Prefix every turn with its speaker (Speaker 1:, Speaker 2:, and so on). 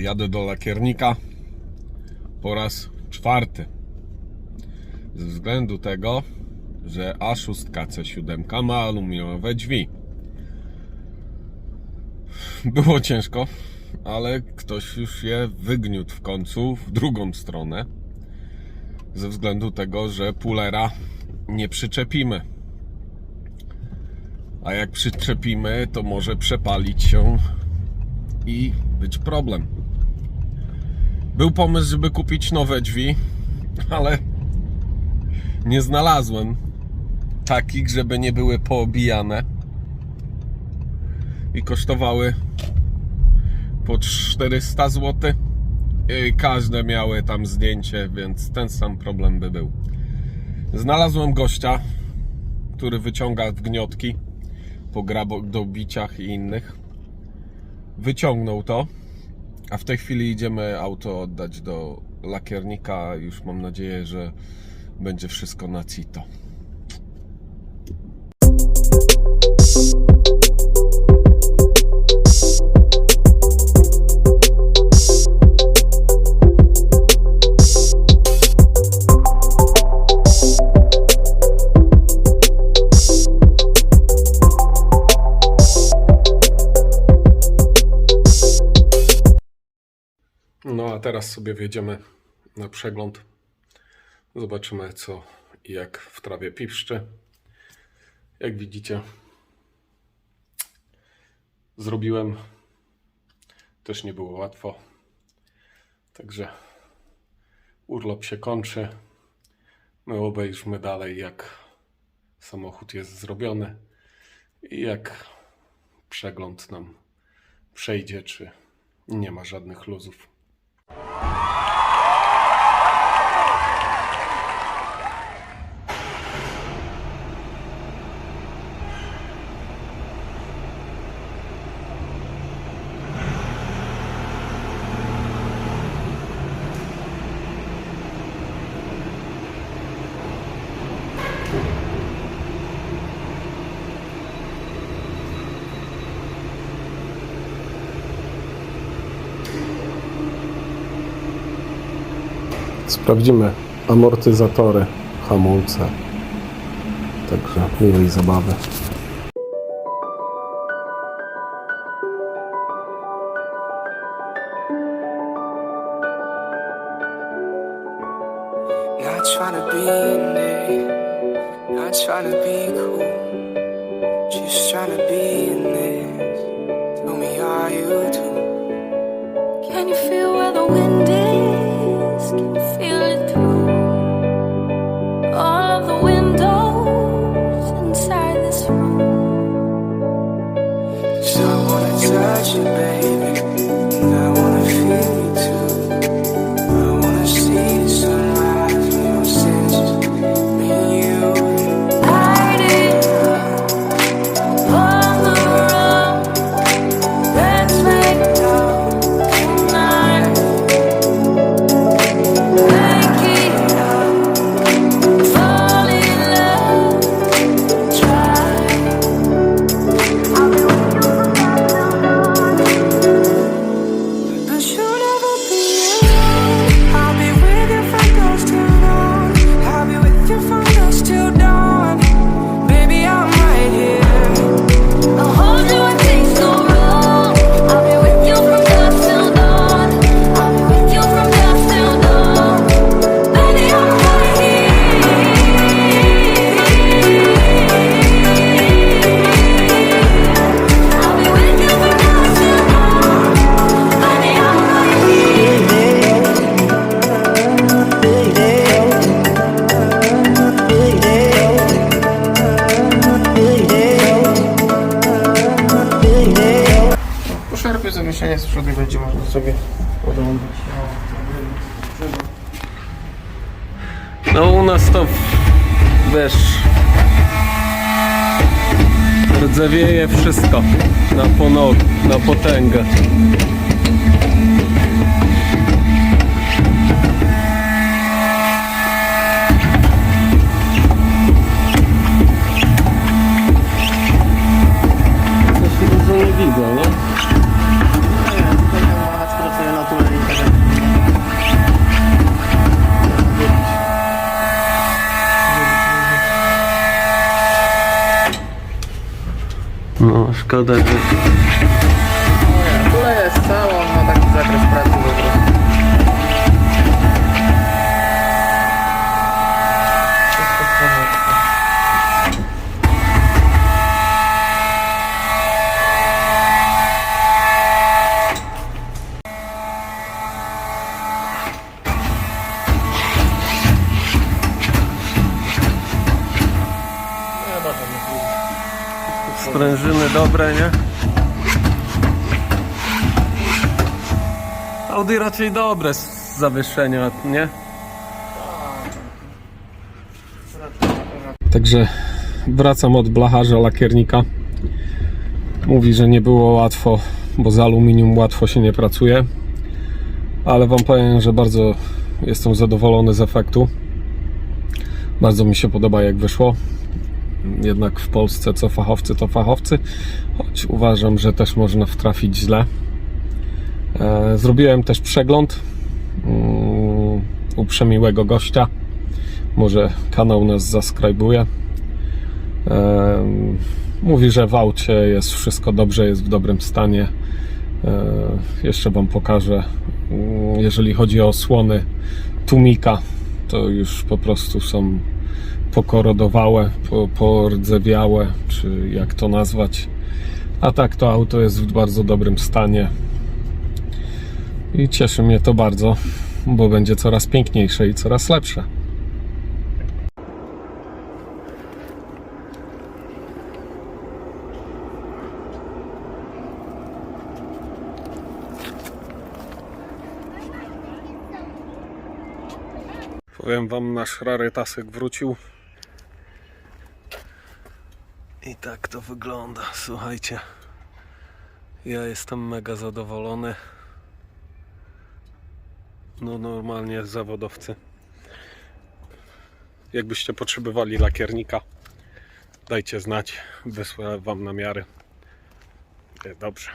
Speaker 1: Jadę do lakiernika po raz czwarty. Ze względu tego, że A6 C7 ma aluminiowe drzwi. Było ciężko, ale ktoś już je wygniótł w końcu w drugą stronę. Ze względu tego, że pulera nie przyczepimy. A jak przyczepimy, to może przepalić się i być problem. Był pomysł, żeby kupić nowe drzwi, ale nie znalazłem takich, żeby nie były poobijane i kosztowały po 400 zł. I każde miały tam zdjęcie, więc ten sam problem by był. Znalazłem gościa, który wyciąga wgniotki po grabobiciach i innych. Wyciągnął to, a w tej chwili idziemy auto oddać do lakiernika. Już mam nadzieję, że będzie wszystko na cito. Teraz sobie wjedziemy na przegląd. Zobaczymy co i jak w trawie piszczy. Jak widzicie, zrobiłem. Też nie było łatwo. Także urlop się kończy. My obejrzmy dalej, jak samochód jest zrobiony i jak przegląd nam przejdzie, czy nie ma żadnych luzów. Yeah. Sprawdzimy amortyzatory, hamulce. Także miłej zabawy.
Speaker 2: Not trying to be in it, not trying to be cool, just trying to be in this. Tell me, are you too?
Speaker 3: Can you feel
Speaker 4: zawieszenie z przodu będzie można sobie podłączyć.
Speaker 1: No u nas to wiesz rdzewieje wszystko na ponor, na potęgę.
Speaker 4: Ну, шкода.
Speaker 1: Sprężyny dobre, nie? Audi raczej dobre z zawieszenia, nie? Także wracam od blacharza lakiernika. Mówi, że nie było łatwo, bo z aluminium łatwo się nie pracuje. Ale wam powiem, że bardzo jestem zadowolony z efektu. Bardzo mi się podoba jak wyszło jednak w Polsce co fachowcy, to fachowcy, choć uważam, że też można wtrafić źle. E, Zrobiłem też przegląd mm, u przemiłego gościa. Może kanał nas zaskrajbuje. E, Mówi, że w aucie jest wszystko dobrze, jest w dobrym stanie. E, Jeszcze Wam pokażę. Mm, Jeżeli chodzi o osłony tłumika, to już po prostu są pokorodowałe, po, pordzewiałe, czy jak to nazwać. A tak to auto jest w bardzo dobrym stanie. I cieszy mnie to bardzo, bo będzie coraz piękniejsze i coraz lepsze. Powiem wam, nasz rarytasek wrócił. I tak to wygląda, słuchajcie. Ja jestem mega zadowolony. No normalnie zawodowcy. Jakbyście potrzebowali lakiernika, dajcie znać. Wysłę wam namiary. Dobrze.